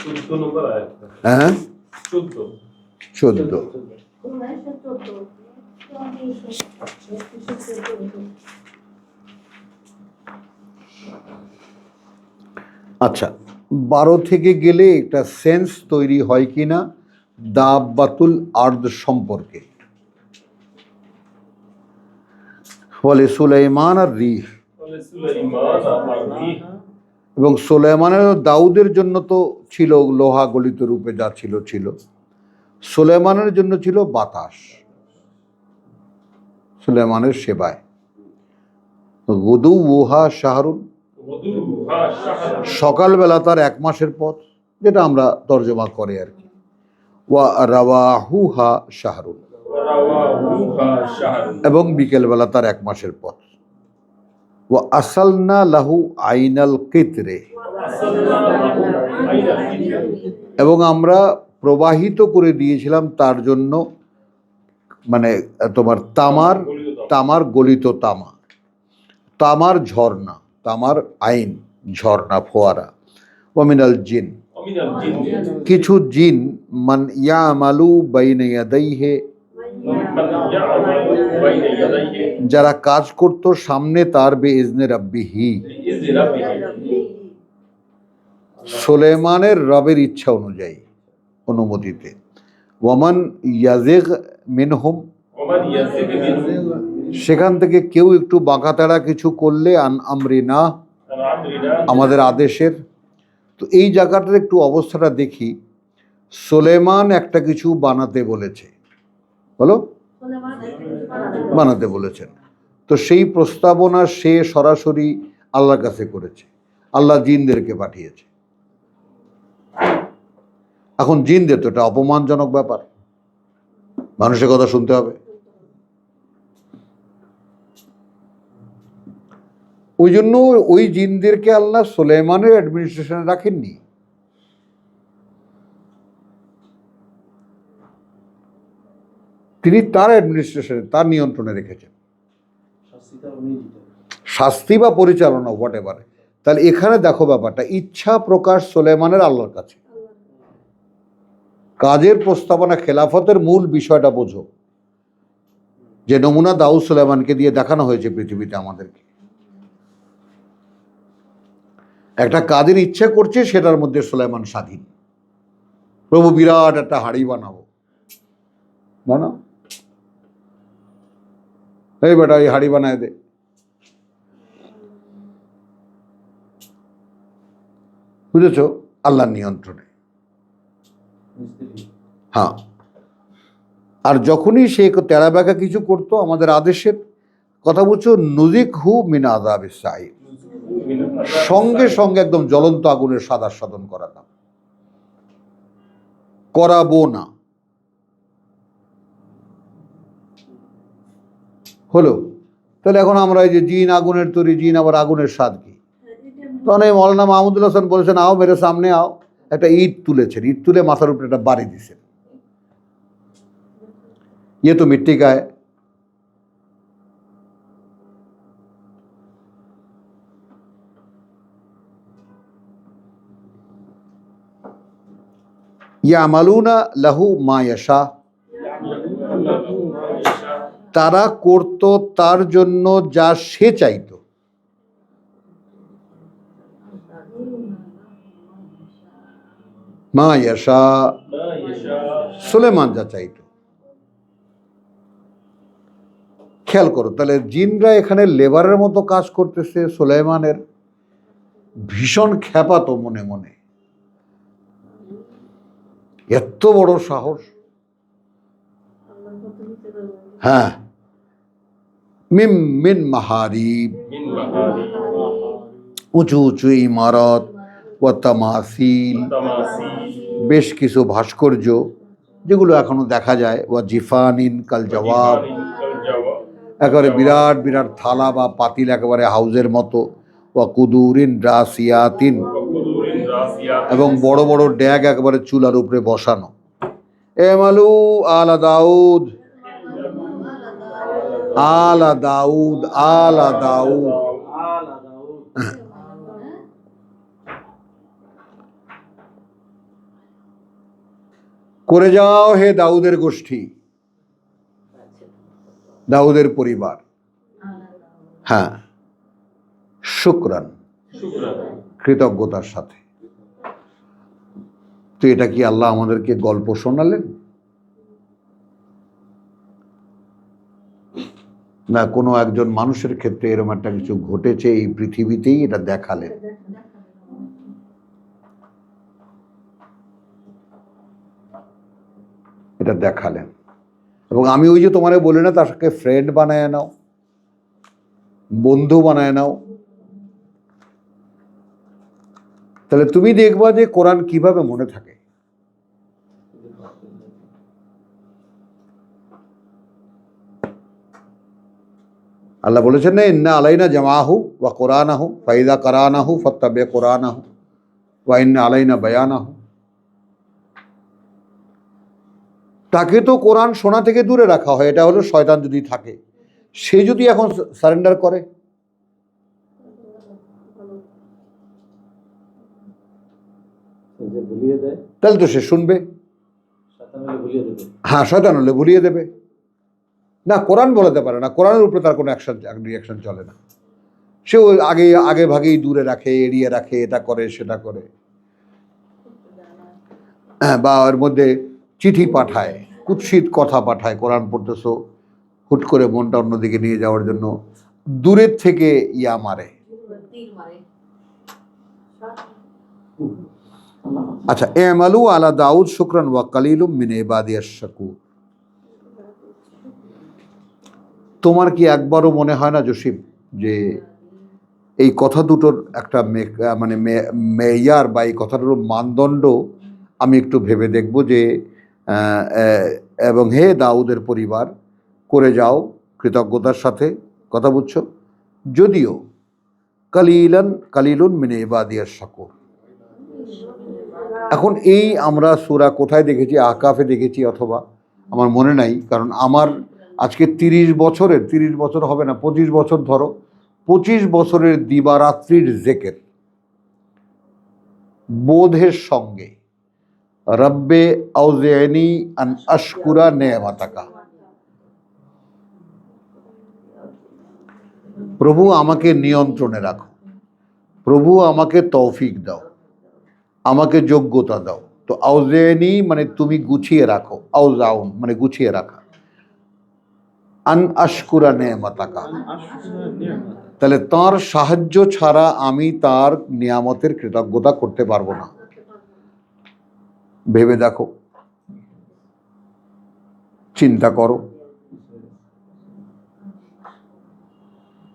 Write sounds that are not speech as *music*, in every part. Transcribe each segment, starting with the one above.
চোদ্দ নম্বর আয়াতটা হ্যাঁ চোদ্দ চোদ্দ বারো থেকে গেলে একটা সেন্স তৈরি হয় কি না দাব্বাতুল আর্দ সম্পর্কে। বলে সুলাইমান আর রিহ। এবং সুলাইমানের দাউদের জন্য তো ছিল লোহা গলিত রূপে যা ছিল ছিল। সুলাইমানের জন্য ছিল বাতাস। সুলাইমানের সেবায়। গদু ওহা শাহরুন। ওদুহা শাহর সকালবেলা তার এক মাসের পথ, যেটা আমরা তর্জমা করে আর কি। ওয়া রাওয়াহুহা শাহরুন। এবং বিকেলবেলা তার এক মাসের পথ। ওয়া আসালনা লাহু আইনাল কিতরে। এবং আমরা প্রবাহিত করে দিয়েছিলাম তার জন্য মানে তোমার তামার তামার গলিত তামা, তামার ঝর্ণা। তামার আইন ঝর্ণা ফোয়ারা। ওমিনাল জিন। অমিনাল জিন। কিছু জিন মান ইয়ামালু বাইনে ইয়াদাইহে। যারা কাজ করত সামনে তার বে ইজনে রাব্বিহি। সুলেমানের রবের ইচ্ছা অনুযায়ী অনুমতিতে। ইয়াজেগ মিনহুম। ওমান ইয়াজিগ মিনহু সেখান থেকে কেউ একটু বাঁকাতাড়া কিছু করলে আন আমরি না আমরিনা আমাদের আদেশের। তো এই জায়গাটার একটু অবস্থাটা দেখি। সোলেমান একটা কিছু বানাতে বলেছে। বলো? বানাতে বলেছেন। তো সেই প্রস্তাবনা সে সরাসরি আল্লাহর কাছে করেছে। আল্লাহ জিনদেরকে পাঠিয়েছে। এখন জিনদের তো এটা অপমানজনক ব্যাপার। মানুষের কথা শুনতে হবে। ওই জন্য ওই জিনদেরকে আল্লাহ সোলেমানের অ্যাডমিনিস্ট্রেশনে রাখেননি। তিনি তার অ্যাডমিনিস্ট্রেশনে তার নিয়ন্ত্রণে রেখেছেন। শাস্তি বা পরিচালনা হোয়াট এভার তাহলে এখানে দেখো ব্যাপারটা, ইচ্ছা প্রকাশ সোলেমানের আল্লাহর কাছে। কাজের প্রস্তাবনা, খেলাফতের মূল বিষয়টা বোঝো। যে নমুনা দাউদ সুলেমানকে দিয়ে দেখানো হয়েছে পৃথিবীতে আমাদেরকে। একটা কাজের ইচ্ছে করছে সেটার মধ্যে সুলেমান স্বাধীন। প্রভু বিরাট একটা হাড়ি বানাবো। বানাও এই বেটা, এই হাড়ি বানায় দে। বুঝেছ? আল্লাহর নিয়ন্ত্রণে। হ্যাঁ। আর যখনই সে তেরা বেঁকা কিছু করতো, আমাদের আদেশের কথা বলছো নজিক হু মিনা আদাব সাই সঙ্গে সঙ্গে একদম জ্বলন্ত আগুনের সাদা সাধন করাতাম করাবো না। হলো। তাহলে এখন আমরা এই যে জিন আগুনের তৈরি, জিন আবার আগুনের স্বাদ কি? তখন এই মৌলানা মাহমুদুল হাসান বলেছেন, আও মেরে সামনে আও। একটা ইট তুলেছেন, ইট তুলে মাথার উপরে একটা বাড়ি দিছেন। ইয়ে তো মিট্টি ইয়ামালুনা লাহু মা ইয়াশা। তারা করত তার জন্য যা সে চাইতো। মা ইয়াশা। সুলেমান যা চাইতো। খেয়াল করো, তাহলে জিনরা এখানে লেবারের মতো কাজ করতেছে, সুলেমানের ভীষণ খ্যাপাতো মনে মনে। এত বড় সাহস। হ্যাঁ। মিম মিন মাহারিব। উঁচু উঁচু ইমারত ও তামাসিল। বেশ কিছু ভাস্কর্য, যেগুলো এখনও দেখা যায়। ও জিফানিন কাল জবাব। একেবারে বিরাট বিরাট থালা বা পাতিল একেবারে হাউজের মতো। ও কুদুরিন রাসিয়াতিন। এবং বড় বড় ড্যাগ একবারে চুলার উপরে বসানো। এমালু আলা দাউদ। আলা দাউদ আলা দাউদ। করে যাও হে দাউদের গোষ্ঠী। দাউদের পরিবার। হ্যাঁ শুক্রান। কৃতজ্ঞতার সাথে। তো এটা কি আল্লাহ আমাদেরকে গল্প শোনালেন? না, কোনো একজন মানুষের ক্ষেত্রে এরকম একটা কিছু ঘটেছে এই পৃথিবীতেই এটা দেখালেন? এটা দেখালেন। এবং আমি ওই যে তোমারে বলি না, তাকে ফ্রেন্ড বানায় নাও, বন্ধু বানায় নাও। তাহলে তুমি দেখবা যে কোরআন কীভাবে মনে থাকে। আল্লাহ বলেছেন না ইন্না আলাইনা জামাহু ওয়া কোরআনাহু ফাইদা করানাহু ফত্তাবে কোরআনাহু ওয়া ইন্না আলাইনা বয়ানাহু। তাকে তো কোরআন শোনা থেকে দূরে রাখা হয় এটা হলো শয়তান যদি থাকে সে যদি এখন সারেন্ডার করে। তাহলে তো সে শুনবে। হ্যাঁ শয়তান হলে ভুলিয়ে দেবে। না কোরআন বলাতে পারে না। কোরআনের উপরে তার কোনো অ্যাকশন রিয়াকশন চলে না। সে আগে আগে ভাগেই দূরে রাখে এড়িয়ে রাখে এটা করে সেটা করে। হ্যাঁ, বা ওর মধ্যে চিঠি পাঠায় কুৎসিত কথা পাঠায় কোরআন পড়তেছো হুট করে মনটা অন্যদিকে নিয়ে যাওয়ার জন্য। দূরের থেকে ইয়া মারে। আচ্ছা এমালু আলা দাউদ শুক্রান ওয়া কালিলুম মিন ইবাদিয়াশ শাকুর তোমার কি একবারও মনে হয় না, জসিম, যে এই কথা দুটোর একটা মানে মেয়ার বা এই কথাটার মানদণ্ড আমি একটু ভেবে দেখব যে এবং হে দাউদের পরিবার, করে যাও কৃতজ্ঞতার সাথে, কথা বুঝছ? যদিও কালিলান, কালিলুন মিনে ইবাদিয়ার শাকুর। এখন এই আমরা সুরা কোথায় দেখেছি, আকাফে দেখেছি অথবা, আমার মনে নাই, কারণ আমার আজকে তিরিশ বছরের, তিরিশ বছর হবে না, পঁচিশ বছর ধরো, পঁচিশ বছরের দিবারাত্রির জেকের। বোধের সঙ্গে, রব্বে আউজেনি আন আশকুরা নেয়ামাতাকা। প্রভু, আমাকে নিয়ন্ত্রণে রাখো। প্রভু, আমাকে তৌফিক দাও। আমাকে যোগ্যতা দাও। তো আউজেনি মানে তুমি গুছিয়ে রাখো, আউজাউন মানে গুছিয়ে রাখা। আন আশকুরা নেয়ামাতাকা। তাহলে তার সাহায্য ছাড়া আমি তার নিয়ামতের কৃতজ্ঞতা করতে পারব না। ভেবে দেখো। চিন্তা করো।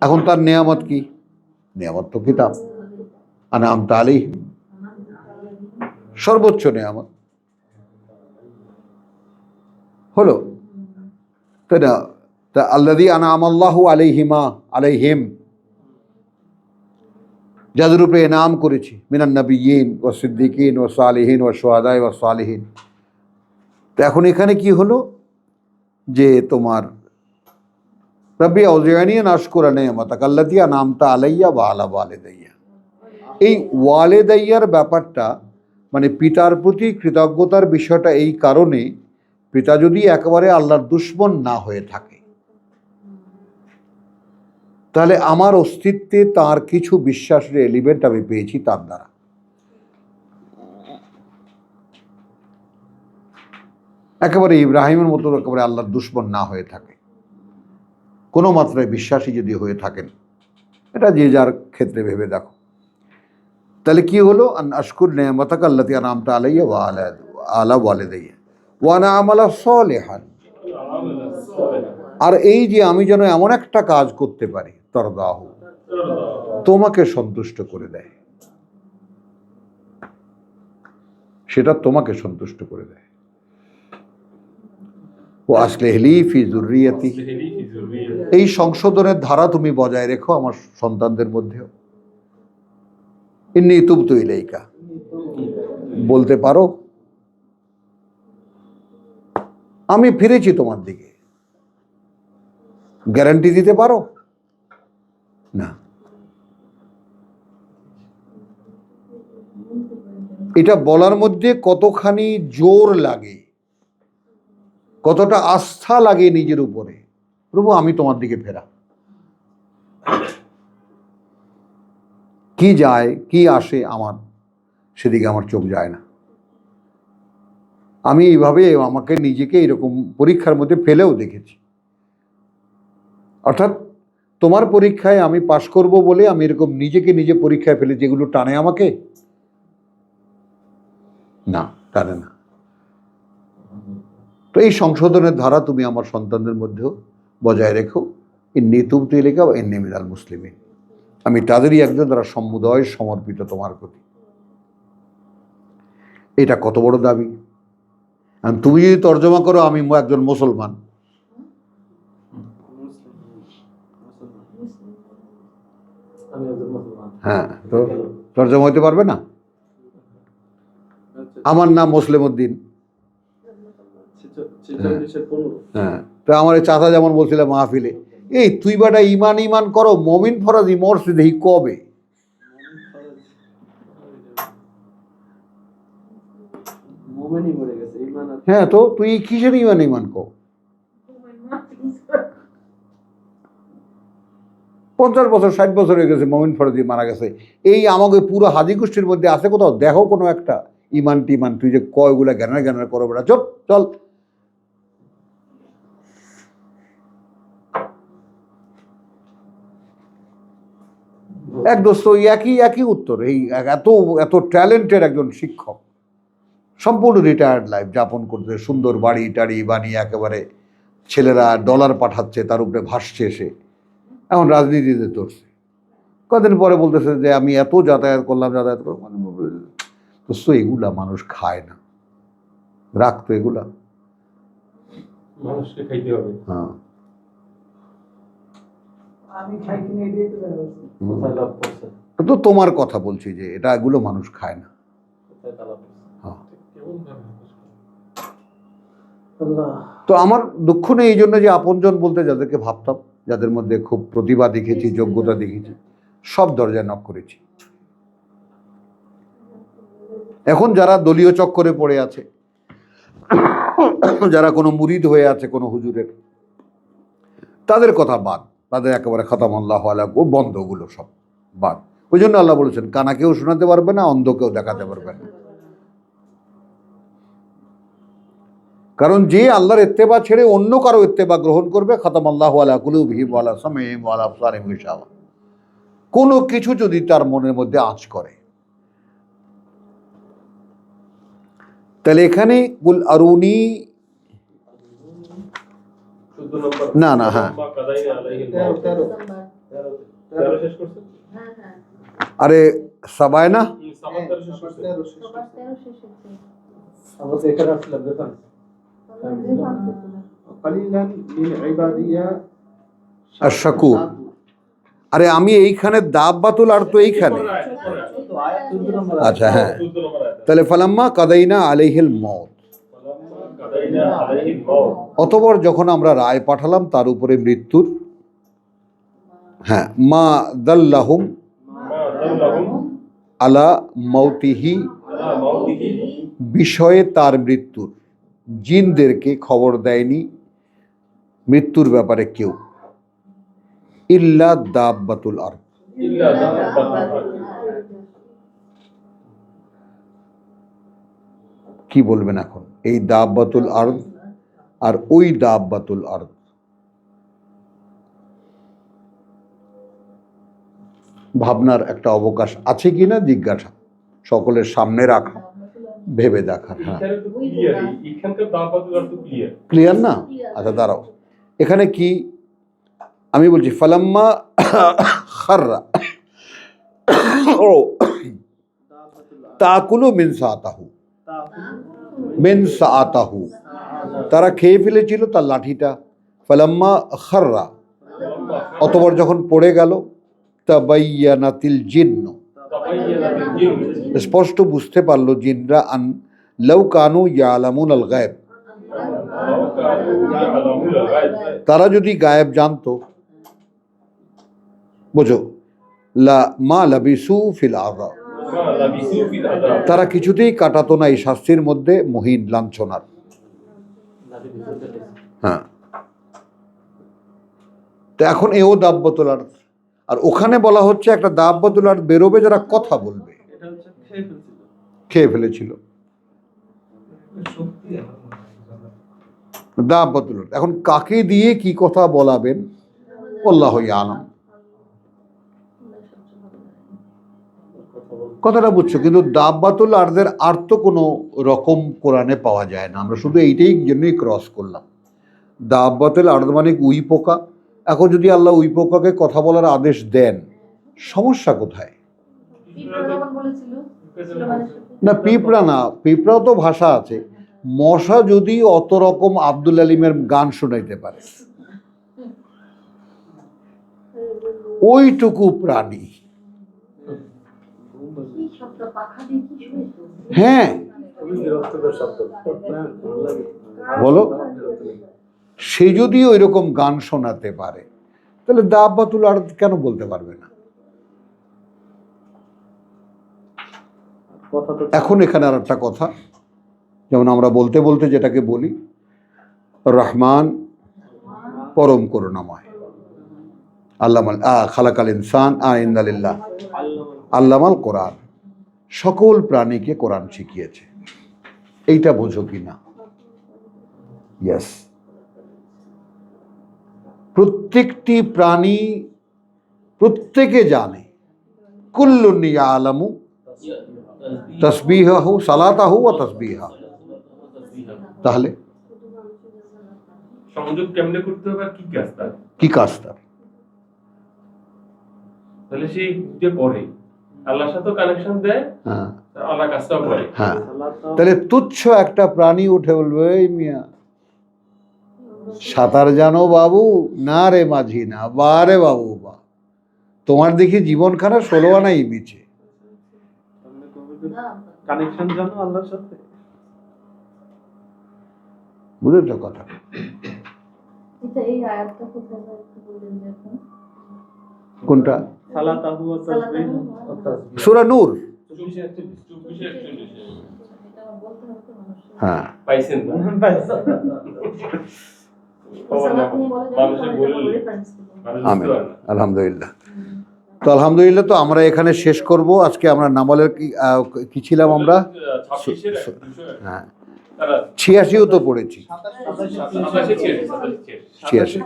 এখন তার নিয়ামত কি? নিয়ামত তো কিতাব। আনাম তালি সর্বোচ্চ নিয়ামত। হলো? তাই না তা আল্লাদি আনাম আল্লাহ আলাইহিমা আলাইহিম যাদের উপরে এনাম করেছি, মিনান নবীন ও সিদ্দিকিন ও সালিহীন ও সোহাদাই ও সালিহীন। তো এখন এখানে কি হলো? যে তোমার রব্বি আউজিয়ানিয়া নাশকুরা নেয়ামতাক আল্লাতিয়া নামতা আলাইয়া বা আলা ওয়ালেদাইয়া। এই ওয়ালেদাইয়ার ব্যাপারটা মানে পিতার প্রতি কৃতজ্ঞতার বিষয়টা এই কারণে, পিতা যদি একেবারে আল্লাহর দুশ্মন না হয়ে থাকে তাহলে আমার অস্তিত্বে তার কিছু বিশ্বাসের এলিমেন্ট আমি পেয়েছি তার দ্বারা। একেবারে ইব্রাহিমের মতো একেবারে আল্লাহর দুশ্মন না হয়ে থাকে। কোনো মাত্রায় বিশ্বাসী যদি হয়ে থাকেন, এটা যে যার ক্ষেত্রে ভেবে দেখো। তাহলে কী হলো? আশকুর নেয়ামতাক আল্লাহ নামটা আলাইয়া ওয়া আলা আলা ওয়ালে দাইয়া ওয়ানা আমালা সলেহান। আর এই যে আমি যেন এমন একটা কাজ করতে পারি, তরদাহ, তোমাকে সন্তুষ্ট করে দেয়। সেটা তোমাকে সন্তুষ্ট করে দেয়। ও আসলে হেলিফি জরুরিয়াতি। এই সংশোধনের ধারা তুমি বজায় রেখো আমার সন্তানদের মধ্যেও। ইন্নি তুবতু ইলাইকা। বলতে পারো, আমি ফিরেছি তোমার দিকে। গ্যারান্টি দিতে পারো? না। এটা বলার মধ্যে কতখানি জোর লাগে? কতটা আস্থা লাগে নিজের উপরে? প্রভু, আমি তোমার দিকে ফেরা। কি যায়, কি আসে আমার, সেদিকে আমার চোখ যায় না। আমি এইভাবে আমাকে নিজেকে এরকম পরীক্ষার মধ্যে ফেলেও দেখেছি। অর্থাৎ তোমার পরীক্ষায় আমি পাশ করব বলে আমি এরকম নিজেকে নিজে পরীক্ষায় ফেলে যেগুলো টানে আমাকে? না, টানে না। তো এই সংশোধনের ধারা তুমি আমার সন্তানদের মধ্যেও বজায় রেখো। এই নেতুব তেলিকা বা এন্নে মিনাল মুসলিমিন। আমি তাদেরই একজন যারা সমুদয় সমর্পিত তোমার প্রতি। এটা কত বড় দাবি? তুমি যদি তর্জমা করো, আমি একজন মুসলমান আমি একজন মুসলমান হ্যাঁ তো তর্জমা হইতে পারবে না? আমার নাম মুসলিম উদ্দিন হ্যাঁ তো আমার এই চাচা যেমন বলছিল মাহফিলে এই তুই বাটা ইমান ইমান করো মমিন ফরাজি মরছে দেখি কবে? হ্যাঁ তো তুই কিসের ইমান ইমান কো পঞ্চাশ বছর, ষাট বছর হয়ে গেছে মমিন ফরাজি মারা গেছে। এই আমাকে পুরো হাজি গোষ্ঠীর মধ্যে আছে কোথাও, দেখো কোনো একটা। ইমান টিমান, তুই যে কয়গুলা জ্ঞানের জ্ঞানের করো বেটা চল চল। এক দোস্ত, ওই একই একই উত্তর। এই এত এত ট্যালেন্টেড একজন শিক্ষক। সম্পূর্ণ রিটায়ার্ড লাইফ যাপন করতে, সুন্দর বাড়ি টাড়ি বানিয়ে একেবারে ছেলেরা ডলার পাঠাচ্ছে, তার উপরে ভাসছে সে। এখন রাজনীতিতে চড়ছে কদিন পরে বলতেছে যে আমি এত যাতায়াত করলাম যাতায়াত করলাম মানে দোস্ত এগুলা মানুষ খায় না। রাখতো এগুলা। মানুষকে খাইতে হবে। হ্যাঁ। আমি খাই কিনে এটাই তো তো তোমার কথা বলছি যে এটা এগুলো মানুষ খায় না। তা হ্যাঁ। তো আমার দুঃখ নেই এই জন্য যে আপনজন বলতে যাদেরকে ভাবতাম। যাদের মধ্যে খুব প্রতিভা দেখেছি যোগ্যতা দেখেছি সব দরজায় নক করেছি। এখন যারা দলীয় চক্করে পড়ে আছে *coughs* যারা কোনো মুরিদ হয়ে আছে কোনো হুজুরের তাদের কথা বাদ। তাদের একেবারে খতাম আল্লাহ ও বন্ধ ওগুলো সব বাদ। ওই জন্য আল্লাহ বলেছেন কানাকেও শোনাতে পারবে না অন্ধকেও দেখাতে পারবে না। কারণ যে আল্লাহর ইত্তেবা ছেড়ে অন্য কারও ইত্তেবা গ্রহণ করবে খতম আল্লাহ আলা কুলুবহিম ওয়ালা সামিহিম ওয়ালা আবসারিহিম গিশাওয়া কোনো কিছু যদি তার মনের মধ্যে আঁচ করে। তাহলে এখানে কুল আরুনি না, না, হ্যাঁ। শেষ করছে? আরে সাবায় না আর শাকুর আরে আমি এইখানে দাব্বাতুল আর তো এইখানে আচ্ছা হ্যাঁ। তাহলে ফালাম্মা কাদাইনা আলাইহিল মত। অতপর যখন আমরা রায় পাঠালাম, তার উপরে মৃত্যুর হ্যাঁ মা দাল্লাহুম আলা মৌতিহি বিষয়ে তার মৃত্যুর জিনদেরকে খবর দেয়নি মৃত্যুর ব্যাপারে কেউ। ইল্লা দাব্বাতুল আর কি বলবেন এখন? এই দাব্বাতুল আর আর ওই দাব্বাতুল আর ভাবনার একটা অবকাশ আছে কিনা জিজ্ঞাসা। সকলের সামনে রাখা। ভেবে দেখার হ্যাঁ। ক্লিয়ার না? আচ্ছা দাঁড়াও। এখানে কি? আমি বলছি ফালাম্মা খাররা। ও তাকুলু মিন সাতাহু মিন সাতাহু তারা খেয়ে ফেলেছিল তার লাঠিটা। ফালাম্মা খাররা। অতবার যখন পড়ে গেল তাবাইয়ানাতিল জিন্ন। স্পষ্ট বুঝতে পারল জিনরা আন লাউ কানু ইয়ালামুন আল গায়েব। তারা যদি গায়েব জানতো, বোঝো, লা মা লাবিসু ফিল আযাব তারা কিছুতেই কাটাতো না এই শাস্তির মধ্যে, মহিন লাঞ্ছনার। হ্যাঁ। তো এখন এও দাব্বতুল আর্থ আর ওখানে বলা হচ্ছে একটা দাব্বতুল আর্থ বেরোবে যারা কথা বলবে। খেয়ে ফেলছিল। দাব্বতুল আর্থ এখন কাকে দিয়ে কি কথা বলাবেন? আল্লাহ আলম। কথা কথাটা বুঝছ কিন্তু দাব্বাতুল আর্দের আর তো কোনো রকম কোরআনে পাওয়া যায় না। আমরা শুধু এইটাই জন্যই ক্রস করলাম। দাব্বাতুল আর্দ মানে উই পোকা। এখন যদি আল্লাহ ওই পোকাকে কথা বলার আদেশ দেন, সমস্যা কোথায়? না, পিঁপড়া না, পিঁপড়াও তো ভাষা আছে। মশা যদি অত রকম আব্দুল আলিমের গান শোনাইতে পারে, ওইটুকু প্রাণী। হ্যাঁ। বলো। সে যদি ওই রকম গান শোনাতে পারে তাহলে দাব্বাতুল আর কেন বলতে পারবে না? এখন এখানে আর একটা কথা যেমন আমরা বলতে বলতে যেটাকে বলি রহমান পরম করুণাময়। আল্লাহ খালাকাল ইনসান আ ইন্দালিল্লাহ আল্লামাল কোরআন সকল প্রাণীকে কোরআন শিখিয়েছে। এইটা বোঝো কি না? ইয়েস প্রত্যেকটি প্রাণী প্রত্যেকে জানে। কুল্লুন আলামু তসবিহাহু সালাতাহু ও তসবিহা। তাহলে? সংযোগ কেমনে করতে হবে কি কাজ তার? কি কাজ তার? তাহলে সে যে করে আল্লাহর সাথে কানেকশন দেয় হ্যাঁ। আল্লাহ কাজটাও করে। হ্যাঁ। তাহলে তুচ্ছ একটা প্রাণী উঠে বলবে এই মিয়া সাঁতার জানো বাবু? না রে মাঝি না। বা রে বাবু বা। তোমার দেখি জীবনখানা ষোলো আনাই মিছে কানেকশন জানো আল্লাহর সাথে? বুঝেছ কথা? যখন কোনটা? সালাতাহু ওয়া তাসবিহু। ওয়া তাসবিহ। সুরা নূর। হ্যাঁ। আমিন আলহামদুলিল্লাহ। তো আলহামদুলিল্লাহ তো আমরা এখানে শেষ করব। আজকে আমরা নামালের কি কি ছিলাম আমরা? হ্যাঁ। ছিয়াশিও তো পড়েছি। ছিয়াশি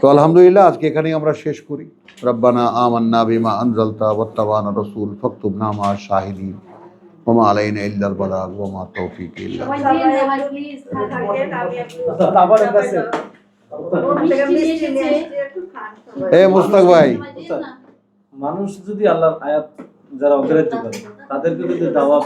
তো আলহামদুলিল্লাহ আজকে এখানেই আমরা শেষ করি। রব্বানা আমান্না বিমা আনজালতা ওয়াত্তাবানা রাসূল ফাকতুবনা মা শাহিদিন। ওমা আলাইনা ইল্লাল বালাগ ওমা তৌফিক ইল্লা সবাই এসেছে এ মুস্তাক ভাই। মানুষ যদি আল্লাহর আয়াত যারা অগ্রাহ্য করে তাদেরকে যদি দাওয়া